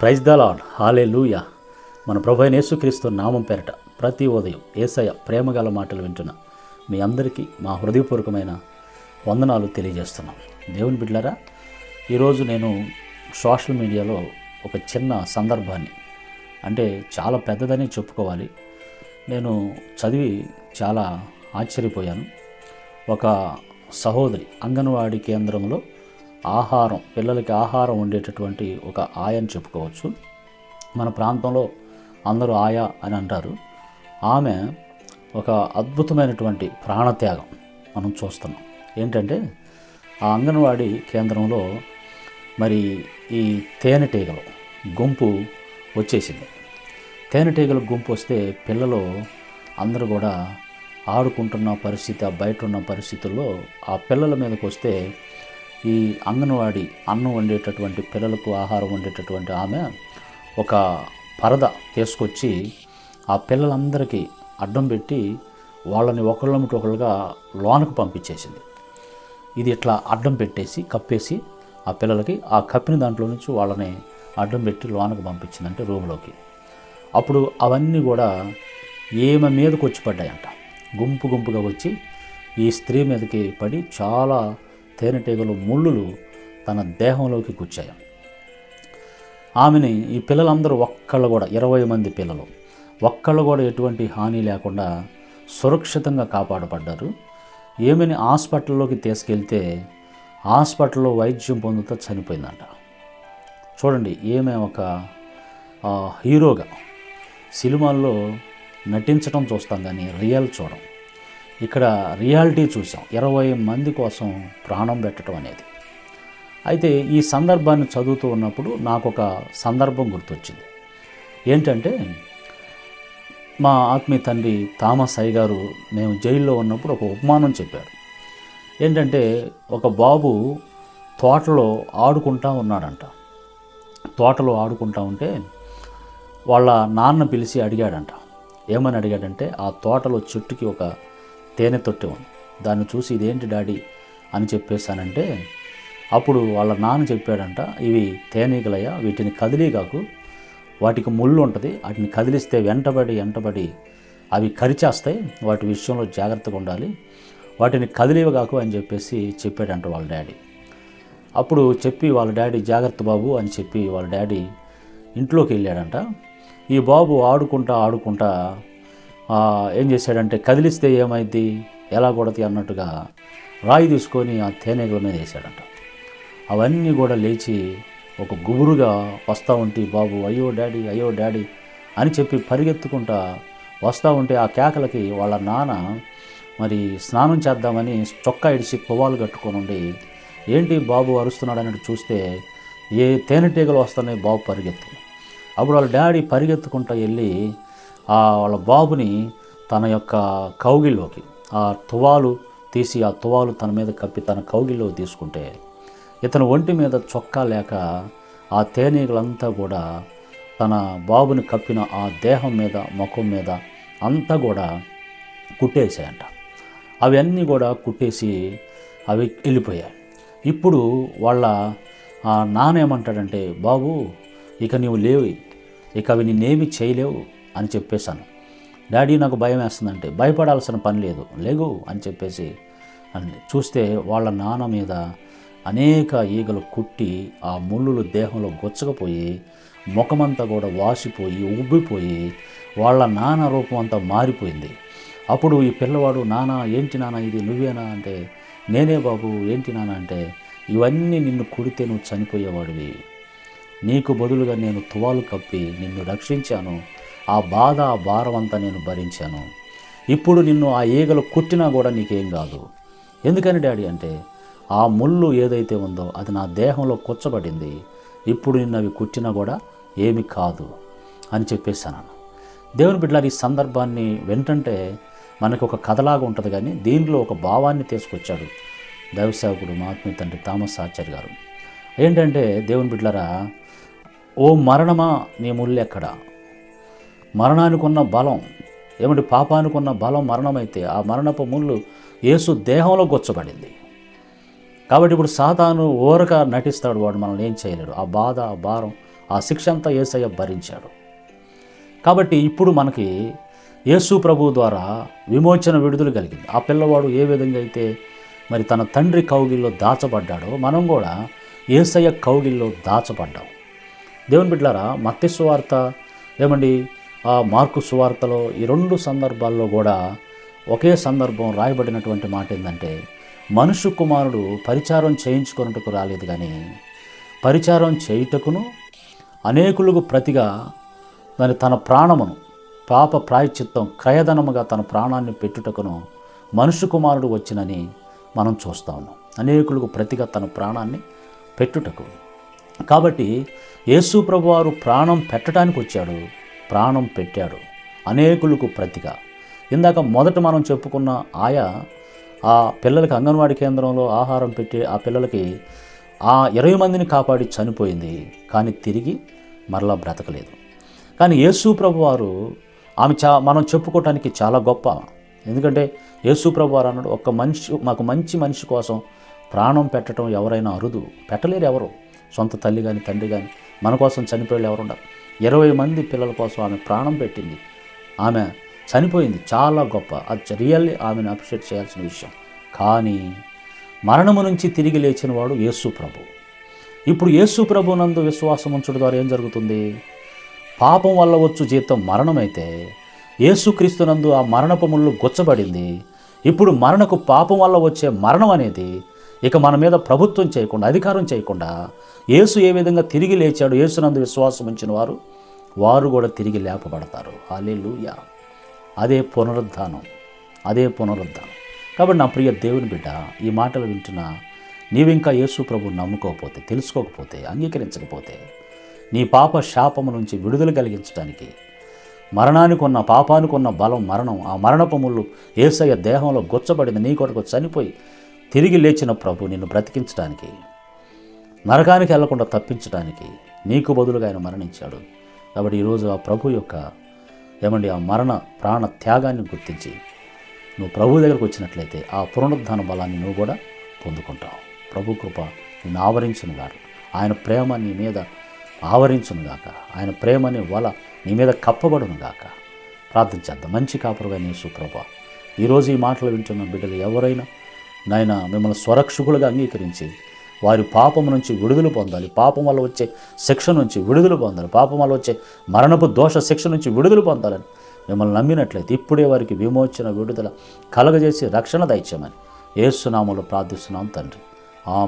Praise the lord హాలే లూయ మన ప్రభు అయిన యేసుక్రీస్తు నామం పేరట ప్రతి ఉదయం ఏసయ ప్రేమగల మాటలు వింటున్న మీ అందరికీ మా హృదయపూర్వకమైన వందనాలు తెలియజేస్తున్నాం. దేవుని బిడ్డలారా ఈరోజు నేను సోషల్ మీడియాలో ఒక చిన్న సందర్భాన్ని అంటే చాలా పెద్దదని చెప్పుకోవాలి. నేను చదివి చాలా ఆశ్చర్యపోయాను. ఒక సహోదరి అంగన్వాడీ కేంద్రంలో ఆహారం పిల్లలకి ఆహారం ఉండేటటువంటి ఒక ఆయని చెప్పుకోవచ్చు. మన ప్రాంతంలో అందరూ ఆయా అని అంటారు. ఆమె ఒక అద్భుతమైనటువంటి ప్రాణత్యాగం మనం చూస్తున్నాం. ఏంటంటే ఆ అంగన్వాడీ కేంద్రంలో మరి ఈ తేనెటీగలు గుంపు వచ్చేసింది. తేనెటీగల గుంపు వస్తే పిల్లలు అందరూ కూడా ఆడుకుంటున్న పరిస్థితి ఆ బయట ఉన్న పరిస్థితుల్లో ఆ పిల్లల మీదకి వస్తే ఈ అంగన్వాడి అన్నం వండేటటువంటి పిల్లలకు ఆహారం వండేటటువంటి ఆమె ఒక పరద తీసుకొచ్చి ఆ పిల్లలందరికీ అడ్డం పెట్టి వాళ్ళని ఒకళ్ళమిటి ఒకళ్ళుగా లోనకు పంపించేసింది. ఇది ఇట్లా అడ్డం పెట్టేసి కప్పేసి ఆ పిల్లలకి ఆ కప్పిన దాంట్లో నుంచి వాళ్ళని అడ్డం పెట్టి లోనకు పంపించిందంటే రూమ్లోకి. అప్పుడు అవన్నీ కూడా ఈమె మీదకు వచ్చి పడ్డాయంట. గుంపు గుంపుగా వచ్చి ఈ స్త్రీ మీదకి పడి చాలా తేనెటీగలు ముళ్ళులు తన దేహంలోకి గుచ్చాయి. ఆమెని ఈ పిల్లలందరూ ఒక్కళ్ళు కూడా ఇరవై మంది పిల్లలు. ఒక్కళ్ళు కూడా ఎటువంటి హాని లేకుండా సురక్షితంగా కాపాడబడ్డారు. ఏమిని హాస్పిటల్లోకి తీసుకెళ్తే హాస్పిటల్లో వైద్యం పొందుతూ చనిపోయిందంట. చూడండి ఏమే ఒక హీరోగా సినిమాల్లో నటించడం చూస్తాం కానీ రియల్ చూడం. ఇక్కడ రియాలిటీ చూసాం ఇరవై మంది కోసం ప్రాణం పెట్టడం అనేది. అయితే ఈ సందర్భాన్ని చదువుతూ ఉన్నప్పుడు నాకు ఒక సందర్భం గుర్తొచ్చింది. ఏంటంటే మా ఆత్మీయ తండ్రి థామస్ అయ్య గారు మేము జైల్లో ఉన్నప్పుడు ఒక ఉపమానం చెప్పారు. ఏంటంటే ఒక బాబు తోటలో ఆడుకుంటా ఉన్నాడంట. తోటలో ఆడుకుంటా ఉంటే వాళ్ళ నాన్న పిలిచి అడిగాడంట. ఏమని అడిగాడంటే ఆ తోటలో చెట్టుకి ఒక తేనె తొట్టె ఉంది. దాన్ని చూసి ఇదేంటి డాడీ అని చెప్పేశానంటే అప్పుడు వాళ్ళ నాన్న చెప్పాడంట ఇవి తేనీగలయ్యా వీటిని కదిలీగాకు వాటికి ముళ్ళు ఉంటుంది వాటిని కదిలిస్తే వెంటబడి వెంటబడి అవి కరిచేస్తాయి వాటి విషయంలో జాగ్రత్తగా ఉండాలి. వాటిని కదిలివగాకు అని చెప్పేసి చెప్పాడంట వాళ్ళ డాడీ. అప్పుడు చెప్పి వాళ్ళ డాడీ జాగ్రత్త బాబు అని చెప్పి వాళ్ళ డాడీ ఇంట్లోకి వెళ్ళాడంట. ఈ బాబు ఆడుకుంటా ఆడుకుంటా ఏం చేశాడంటే కదిలిస్తే ఏమైంది? ఎలా కొడతాయి అన్నట్టుగా రాయి తీసుకొని ఆ తేనెగల మీద వేసాడంట అవన్నీ కూడా లేచి ఒక గుబురుగా వస్తూ ఉంటే బాబు అయ్యో డాడీ అయ్యో డాడీ అని చెప్పి పరిగెత్తుకుంటా వస్తూ ఉంటే ఆ కేకలకి వాళ్ళ నాన్న మరి స్నానం చేద్దామని చొక్కా ఇడిచి పువ్వాలు కట్టుకొని ఉండి ఏంటి బాబు అరుస్తున్నాడు అన్నట్టు చూస్తే ఏ తేనెటీగలు వస్తున్నాయి బాబు పరిగెత్తు. అప్పుడు వాళ్ళ డాడీ పరిగెత్తుకుంటా వెళ్ళి వాళ్ళ బాబుని తన యొక్క కౌగిల్లోకి ఆ తువాలు తీసి ఆ తువాలు తన మీద కప్పి తన కౌగిల్లో తీసుకుంటే ఇతను ఒంటి మీద చొక్కా లేక ఆ తేనీగలంతా కూడా తన బాబుని కప్పిన ఆ దేహం మీద ముఖం మీద అంతా కూడా కుట్టేసాయంట అవన్నీ కూడా కుట్టేసి అవి వెళ్ళిపోయాయి. ఇప్పుడు వాళ్ళ నాన్న ఏమంటాడంటే బాబు ఇక నీవు లేవు. ఇక అవి నిన్నేమి చేయలేవు. అని చెప్పేశాను. డాడీ నాకు భయం వేస్తుందంటే భయపడాల్సిన పని లేదు. లేగు అని చెప్పేసి అని చూస్తే వాళ్ళ నాన్న మీద అనేక ఈగలు కుట్టి ఆ ముళ్ళులు దేహంలో గుచ్చకపోయి ముఖమంతా కూడా వాసిపోయి ఉబ్బిపోయి వాళ్ళ నాన్న రూపం అంతా మారిపోయింది. అప్పుడు ఈ పిల్లవాడు నాన్న ఏంటి నాన్న ఇది? నువ్వేనా? అంటే నేనే బాబు ఏంటి నాన్న? అంటే ఇవన్నీ నిన్ను కుడితే నువ్వు చనిపోయేవాడివి. నీకు బదులుగా నేను తువాలు కప్పి నిన్ను రక్షించాను. ఆ బాధ ఆ భారం అంతా నేను భరించాను. ఇప్పుడు నిన్ను ఆ ఈగలు కుట్టినా కూడా నీకేం కాదు. ఎందుకని డాడీ అంటే ఆ ముళ్ళు ఏదైతే ఉందో అది నా దేహంలో కుచ్చబడింది ఇప్పుడు నిన్ను అవి కుట్టినా కూడా ఏమి కాదు అని చెప్పేశాను. దేవుని బిడ్డలారు ఈ సందర్భాన్ని వెంటంటే మనకు ఒక కథలాగా ఉంటుంది కానీ దీనిలో ఒక భావాన్ని తీసుకొచ్చాడు దైవసేవకుడు మహాత్మీ తండ్రి థామస్ ఆచార్య గారు. ఏంటంటే దేవుని బిడ్డలారా ఓ మరణమా నీ ముళ్ళు ఎక్కడ? మరణానికి ఉన్న బలం. ఏమిటి పాపానికి ఉన్న బలం మరణమైతే ఆ మరణపు ముళ్ళు యేసు దేహంలో గుచ్చబడింది. కాబట్టి ఇప్పుడు సాతాను ఓరక నటిస్తాడు వాడు మనల్ని ఏం చేయలేడు. ఆ బాధ ఆ భారం ఆ శిక్ష అంతా ఏసయ్య భరించాడు. కాబట్టి ఇప్పుడు మనకి యేసు ప్రభు ద్వారా విమోచన విడుదల కలిగింది. ఆ పిల్లవాడు ఏ విధంగా అయితే మరి తన తండ్రి కౌగిల్లో దాచబడ్డాడో మనం కూడా ఏసయ్య కౌగిల్లో దాచబడ్డాం. దేవుని బిడ్డారా మత్తి వార్త ఏమండి? ఆ మార్కు సువార్తలో ఈ రెండు సందర్భాల్లో కూడా ఒకే సందర్భం రాయబడినటువంటి మాట ఏంటంటే మనుషు కుమారుడు పరిచారం చేయించుకున్నట్టుకు రాలేదు కానీ పరిచారం చేయుటకును అనేకులకు ప్రతిగా మరి తన ప్రాణమును పాప ప్రాయచిత్తం క్రయధనముగా తన ప్రాణాన్ని పెట్టుటకును మనుషు కుమారుడు వచ్చినని మనం చూస్తాము అనేకులకు ప్రతిగా తన ప్రాణాన్ని పెట్టుటకు. కాబట్టి యేసు ప్రభువారు ప్రాణం పెట్టడానికి వచ్చాడు. ప్రాణం పెట్టాడు అనేకులకు ప్రతిగా. ఇందాక మొదట మనం చెప్పుకున్న ఆయా ఆ పిల్లలకి అంగన్వాడీ కేంద్రంలో ఆహారం పెట్టి ఆ పిల్లలకి ఆ ఇరవై మందిని కాపాడి చనిపోయింది. కానీ తిరిగి మరలా బ్రతకలేదు. కానీ యేసు ప్రభు వారు ఆమె చా మనం చెప్పుకోవటానికి చాలా గొప్ప. ఎందుకంటే యేసు ప్రభు వారు అన్నాడు ఒక మనిషి మాకు మంచి మనిషి కోసం ప్రాణం పెట్టడం ఎవరైనా అరుదు. పెట్టలేరు ఎవరు. సొంత తల్లి కానీ తండ్రి కానీ మన కోసం చనిపోయారు ఎవరు ఉండరు ఇరవై మంది పిల్లల కోసం ఆమె ప్రాణం పెట్టింది. ఆమె చనిపోయింది. చాలా గొప్ప. అది రియల్లీ ఆమెను అప్రిషియేట్ చేయాల్సిన విషయం. కానీ మరణము నుంచి తిరిగి లేచిన వాడు యేసు ప్రభు. ఇప్పుడు యేసు ప్రభు నందు విశ్వాసం ఉంచడం ద్వారా ఏం జరుగుతుంది? పాపం వల్ల వచ్చు జీతం మరణమైతే యేసుక్రీస్తునందు ఆ మరణపు ముళ్ళు గుచ్చబడింది. ఇప్పుడు మరణకు పాపం వల్ల వచ్చే మరణం అనేది ఇక మన మీద ప్రభుత్వం చేయకుండా అధికారం చేయకుండా యేసు ఏ విధంగా తిరిగి లేచాడు యేసునందు విశ్వాసం ఉంచిన వారు వారు కూడా తిరిగి లేపబడతారు. హాలేలుయా అదే పునరుద్ధానం. అదే పునరుద్ధానం. కాబట్టి నా ప్రియ దేవుని బిడ్డ ఈ మాటలు వింటున్నా నీవింకా యేసు ప్రభు నమ్ముకోకపోతే తెలుసుకోకపోతే అంగీకరించకపోతే నీ పాప శాపము నుంచి విడుదల కలిగించడానికి మరణానికి ఉన్న పాపానికి ఉన్న బలం మరణం ఆ మరణపములు ఏసయ్య దేహంలో గుచ్చబడింది నీ కొరకు చనిపోయి తిరిగి లేచిన ప్రభు నిన్ను బ్రతికించడానికి నరకానికి వెళ్ళకుండా తప్పించడానికి నీకు బదులుగా ఆయన మరణించాడు. కాబట్టి ఈరోజు ఆ ప్రభు యొక్క ఏమండి ఆ మరణ ప్రాణ త్యాగాన్ని గుర్తించి నువ్వు ప్రభు దగ్గరకు వచ్చినట్లయితే ఆ పునరుద్ధాన బలాన్ని నువ్వు కూడా పొందుకుంటావు. ప్రభు కృప నిన్ను ఆవరించును గాక ఆయన ప్రేమ నీ మీద ఆవరించునుగాక. ఆయన ప్రేమని వల నీ మీద కప్పబడును గాక ప్రార్థించేద్దాం మంచి కాపురుగా నీ సుప్రభ ఈరోజు ఈ మాటలు వింటున్న బిడ్డలు ఎవరైనా నాయన మిమ్మల్ని స్వరక్షకులుగా అంగీకరించి వారి పాపం నుంచి విడుదల పొందాలి. పాపం వల్ల వచ్చే శిక్ష నుంచి విడుదల పొందాలి. పాపం వల్ల వచ్చే మరణపు దోష శిక్ష నుంచి విడుదల పొందాలని మిమ్మల్ని నమ్మినట్లయితే ఇప్పుడే వారికి విమోచన విడుదల కలగజేసి రక్షణ దయచేయమని ఏసునామంలో ప్రార్థిస్తున్నాం తండ్రి. ఆ